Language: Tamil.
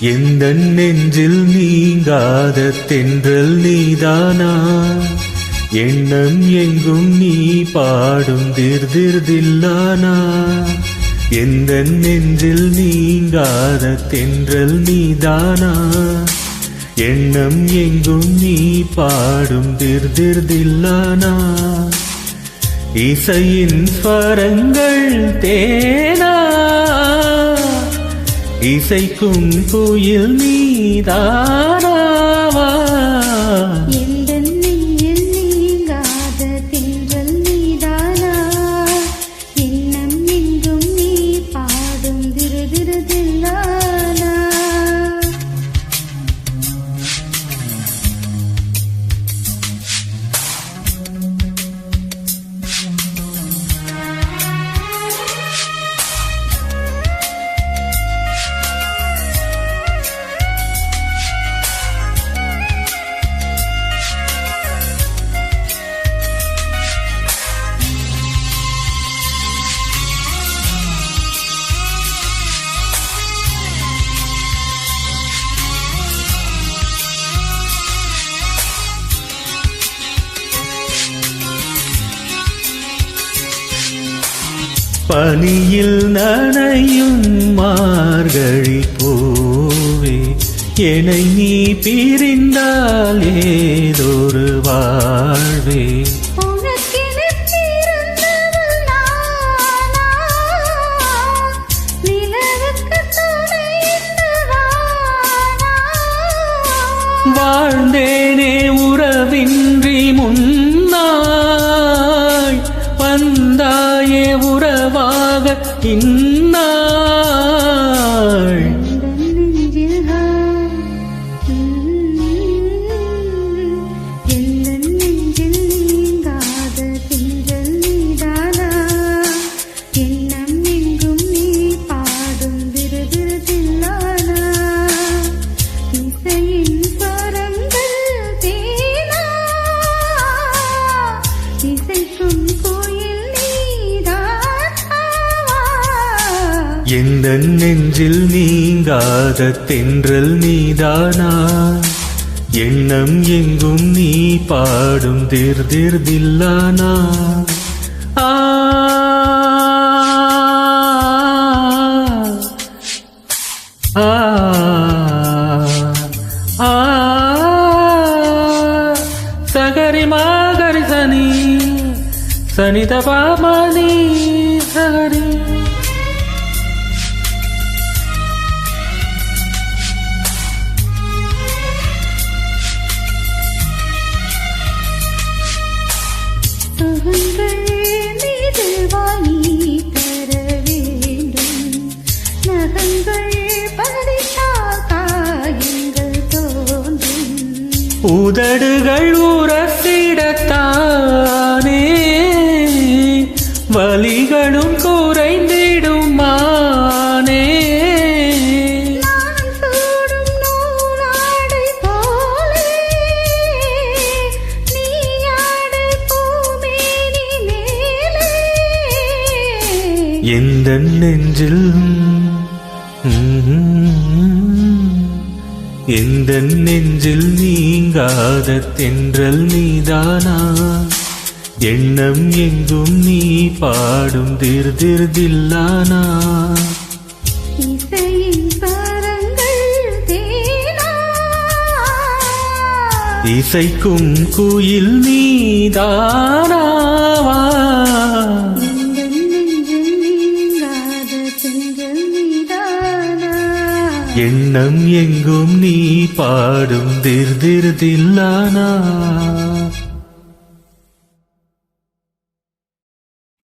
எந்த நெஞ்சில் நீங்காத தென்றல் நீதானா? எண்ணம் எங்கும் நீ பாடும் திர்திர்தில்லானா எந்த நெஞ்சில் நீங்காத தென்றல் நீதானா? எண்ணம் எங்கும் நீ பாடும் திர்திர்தில்லானா இசையின் ஸ்வரங்கள் தேனா? இசைக்கும் குயில் நீதானாவா? பனியில் நனையும் மார்கழி பூவே என்னை நீ பிரிந்தால் ஏதொரு வாழ்வே. உனக்கென കിന്ന எந்த நெஞ்சில் நீங்காத தென்றல் நீதானா? எண்ணம் எங்கும் நீ பாடும் திருதிர்தில்லானா ஆ. ஆ. ஆ. சகரி மாகரி சனி சனித பாமணி சகரி. சுகங்கள் உதடுகள் உரசிடத்தானே வலிகளும் குறைந்திடுமானே எந்த நெஞ்சில் எந்த நெஞ்சில் நீங்காத தென்றல் நீதானா? எண்ணம் எங்கும் நீ பாடும் ஸ்வரங்கள் தேனா? இசைக்கும் குயில் நீதானாவா எண்ணம் எங்கும் நீ பாடும் திருதிர்தில்லானா